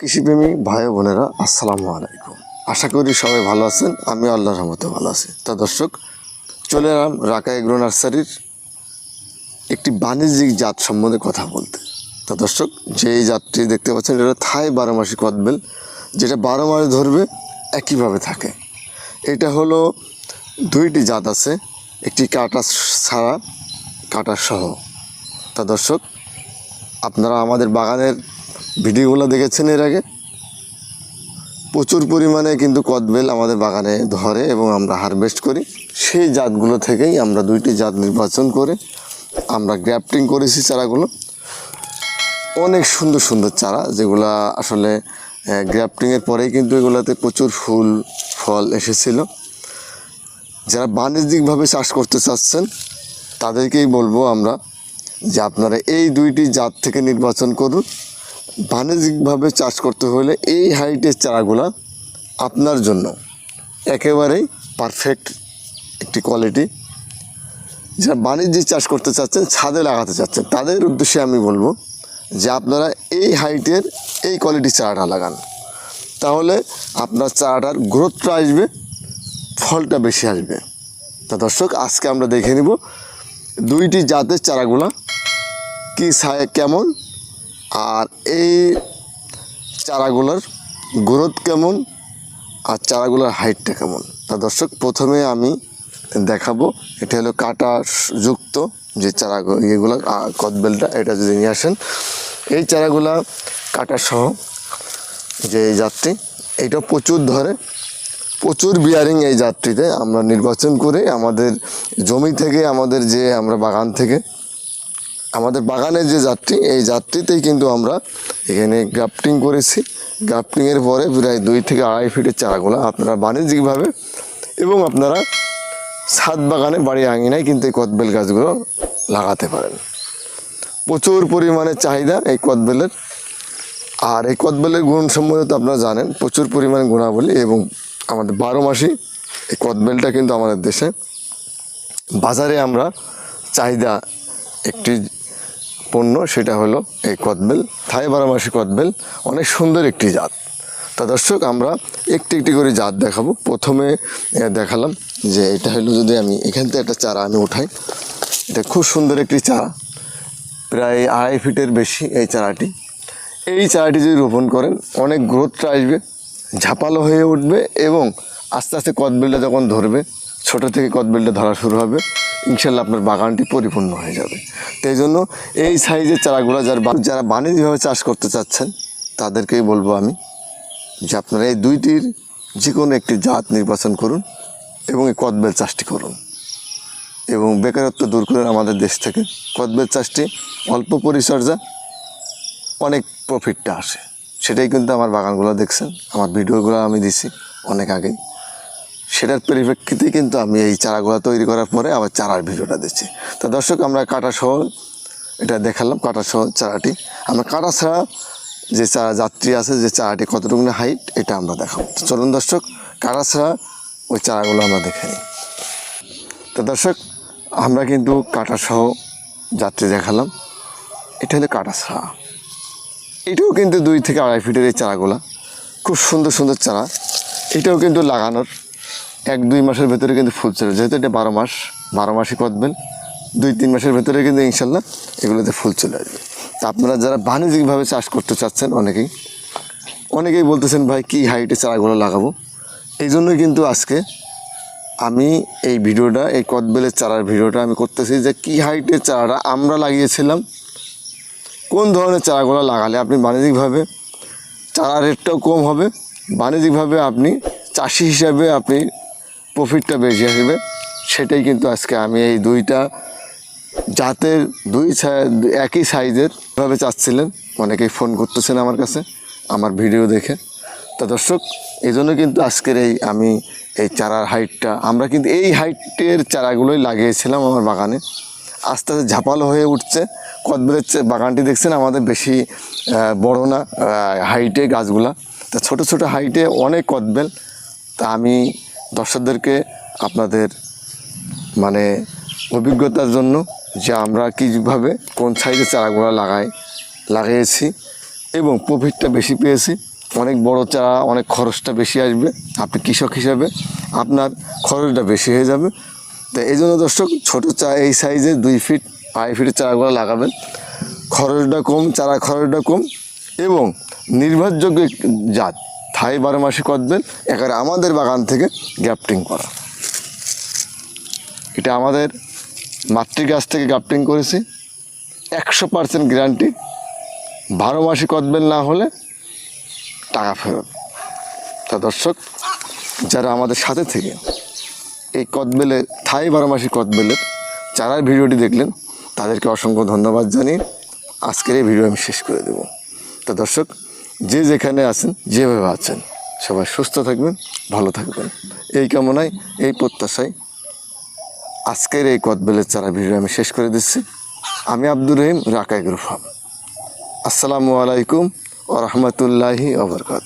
কৃষিপ্রেমী ভাই বোনেরা, আসসালামু আলাইকুম। আশা করি সবাই ভালো আছেন আমি আল্লাহর রহমতে ভালো আছি। তা দর্শক, চলে এলাম রাকা এগ্রো নার্সারির একটি বাণিজ্যিক জাত সম্বন্ধে কথা বলতে। তা দর্শক যে এই জাতটি দেখতে পাচ্ছেন, এটা থাই বারোমাসি কদবেল, যেটা বারো মাস ধরবে একইভাবে থাকে। এটা হলো দুইটি জাত আছে, একটি কাটা ছাড়া, কাটা সহ। তা দর্শক, আপনারা আমাদের বাগানের ভিডিওগুলো দেখেছেন এর আগে? প্রচুর পরিমাণে কিন্তু কদবেল আমাদের বাগানে ধরে এবং আমরা হারভেস্ট করি। সেই জাতগুলো থেকেই আমরা দুইটি জাত নির্বাচন করে আমরা গ্রাফটিং করেছি চারাগুলো। অনেক সুন্দর সুন্দর চারা যেগুলা আসলে গ্রাফটিংয়ের পরেই কিন্তু এগুলাতে প্রচুর ফুল, ফল এসেছিল। যারা বাণিজ্যিকভাবে চাষ করতে চাচ্ছেন, তাদেরকেই বলব আমরা যে আপনারা এই দুইটি জাত থেকে নির্বাচন করুন। বাণিজ্যিকভাবে চাষ করতে হলে এই হাইটের চারাগুলা আপনার জন্য একেবারেই পারফেক্ট একটি কোয়ালিটি যারা বাণিজ্যিক চাষ করতে চাচ্ছেন, ছাদে লাগাতে চাচ্ছেন, তাদের উদ্দেশ্যে আমি বলব যে আপনারা এই হাইটের এই কোয়ালিটি চারাটা লাগান। তাহলে আপনার চারাটার গ্রোথটা আসবে, ফলটা বেশি আসবে। তা দর্শক, আজকে আমরা দেখে নিব দুইটি জাতের চারাগুলা কি সায় কেমন আর এই চারাগুলোর গ্রোথ কেমন? আর চারাগুলোর হাইটটা কেমন? তা দর্শক, প্রথমে আমি দেখাবো, এটা হলো কাটা যুক্ত যে চারা ইয়েগুলো কদবেলটা এটা যদি নিয়ে আসেন। এই চারাগুলা কাটা সহ যে জাতটি এটা প্রচুর ধরে, প্রচুর বিয়ারিং এই যাত্রীতে। আমরা নির্বাচন করে আমাদের জমি থেকে, আমাদের যে আমরা বাগান থেকে আমাদের বাগানের যে জাতটি এই জাতটিতেই কিন্তু আমরা এখানে গ্রাফটিং করেছি। গ্রাফটিংয়ের পরে প্রায় দুই থেকে আড়াই ফিটের চারাগুলো আপনারা বাণিজ্যিকভাবে এবং আপনারা ছাদ বাগানে বাড়ি আঙিনায় কিন্তু এই কদবেল গাছগুলো লাগাতে পারেন। প্রচুর পরিমাণে চাহিদা এই কদবেলের। আর এই কদবেলের গুণ সম্বন্ধে তো আপনারা জানেন, প্রচুর পরিমাণে গুণাবলী এবং আমাদের বারো মাসই এই কদবেলটা কিন্তু আমাদের দেশে বাজারে আমরা চাহিদা একটি পণ্য, সেটা হলো এই কদবেল, থাই বারামাসি কদবেল, অনেক সুন্দর একটি জাত। তা দর্শক, আমরা একটি একটি করে জাত দেখাবো। প্রথমে দেখালাম যে এটা হলো যদি আমি এখান থেকে একটা চারা আমি উঠাই, এটা খুব সুন্দর একটি চারা, প্রায় আড়াই ফিটের বেশি এই চারাটি। এই চারাটি যদি রোপণ করেন, অনেক গ্রোথটা আসবে, ঝাপালো হয়ে উঠবে এবং আস্তে আস্তে কদবেলটা যখন ধরবে ছোট থেকে কদবেলটা ধরা শুরু হবে। ইনশাল্লাহ আপনার বাগানটি পরিপূর্ণ হয়ে যাবে। তো জন্য এই সাইজের চারাগুলো যারা যারা বাণিজ্যিকভাবে চাষ করতে চাচ্ছেন, তাদেরকেই বলব আমি যে আপনারা এই দুইটির যে কোনো একটি জাত নির্বাচন করুন এবং এই কদবেল চাষটি করুন। এবং বেকারত্ব দূর করে আমাদের দেশ থেকে। কদবেল চাষটি অল্প পরিচর্যা, অনেক প্রফিটটা আসে। সেটাই কিন্তু আমার বাগানগুলো দেখছেন। আমার ভিডিওগুলো আমি দিছি অনেক আগেই। সেটার পরিপ্রেক্ষিতে কিন্তু আমি এই চারাগুলো তৈরি করার পরে আবার চারার ভিডিওটা দিচ্ছি। তো দর্শক, আমরা কাটা সহ এটা দেখালাম, কাটা সহ চারাটি। আমরা কাটা ছাড়া যে চারা যাত্রী আছে, যে চারাটি কতটুকু না হাইট এটা আমরা দেখাবো। চলুন দর্শক, কাটা ছাড়া ওই চারাগুলো আমরা দেখে নিই। তো দর্শক, আমরা কিন্তু কাটা সহ যাত্রী দেখালাম। এটা হলো কাটা ছাড়া। এটাও কিন্তু দুই থেকে আড়াই ফিটের এই চারাগুলা। খুব সুন্দর সুন্দর চারা। এটাও কিন্তু লাগানোর এক, দুই মাসের ভেতরে কিন্তু ফুল চলে যেহেতু এটা বারো মাস, বারো মাসই করবেন দুই, তিন মাসের ভেতরে কিন্তু ইনশাল্লাহ এগুলোতে ফুল চলে আসবে। তা আপনারা যারা বাণিজ্যিকভাবে চাষ করতে চাচ্ছেন অনেকেই অনেকেই বলতেছেন, ভাই, কী হাইটে চারাগুলো লাগাবো? এই জন্যই কিন্তু আজকে আমি এই ভিডিওটা, এই কদবেলের চারার ভিডিওটা আমি করতেছি যে কী হাইটের চারাটা আমরা লাগিয়েছিলাম, কোন ধরনের চারাগুলো লাগালে আপনি বাণিজ্যিকভাবে চারা রেটটাও কম হবে, বাণিজ্যিকভাবে আপনি চাষি হিসাবে আপনি প্রফিটটা বেশি আসবে। সেটাই কিন্তু আজকে আমি এই দুইটা জাতের দুই একই সাইজের ভাবে চাচ্ছিলেন। অনেকেই ফোন করতেছেন আমার কাছে, আমার ভিডিও দেখে। তা দর্শক এই জন্য কিন্তু আজকের এই আমি এই চারার হাইটটা, আমরা কিন্তু এই হাইটের চারাগুলোই লাগিয়েছিলাম আমার বাগানে। আস্তে আস্তে ঝাপালো হয়ে উঠছে। কদবেলের বাগানটি দেখছেন, আমাদের বেশি বড় না হাইটে গাছগুলা। তা ছোট ছোট হাইটে অনেক কদবেল। তা আমি দর্শকদেরকে আপনাদের মানে অভিজ্ঞতার জন্য যে আমরা কীভাবে কোন সাইজের চারাগুলো লাগাই, লাগিয়েছি এবং প্রফিটটা বেশি পেয়েছি। অনেক বড় চারা, অনেক খরচটা বেশি আসবে। আপনি কৃষক হিসাবে আপনার খরচটা বেশি হয়ে যাবে। তো এই জন্য দর্শক, ছোটো চা এই সাইজে দুই ফিট আড়াই ফিটের চারাগুলো লাগাবেন। খরচটা কম, চারা খরচটা কম এবং নির্ভরযোগ্য জাত। থাই বারো মাসে কদবেল একেবারে আমাদের বাগান থেকে গ্যাপটিং করা। এটা আমাদের মাতৃ গাছ থেকে গ্রাফটিং করেছি। একশো পার্সেন্ট গ্যারান্টি। বারো মাসে কদবেল না হলে টাকা ফেরত। তা দর্শক, যারা আমাদের সাথে থেকে এই কদবেলের থাই বারো মাসি কদবেলের চারার ভিডিওটি দেখলেন, তাদেরকে অসংখ্য ধন্যবাদ জানিয়ে আজকের এই ভিডিও আমি শেষ করে দেব। তা দর্শক যে যেখানে আছেন, যেভাবে আছেন, সবাই সুস্থ থাকবেন, ভালো থাকবেন। এই কামনায়, এই প্রত্যাশায় আজকের এই কদবেলের চারা ভিডিও আমি শেষ করে দিচ্ছি। আমি আব্দুর রহিম রাকাই গ্রুফাম আসসালামু আলাইকুম ও রহমতুল্লাহি ওবরকাত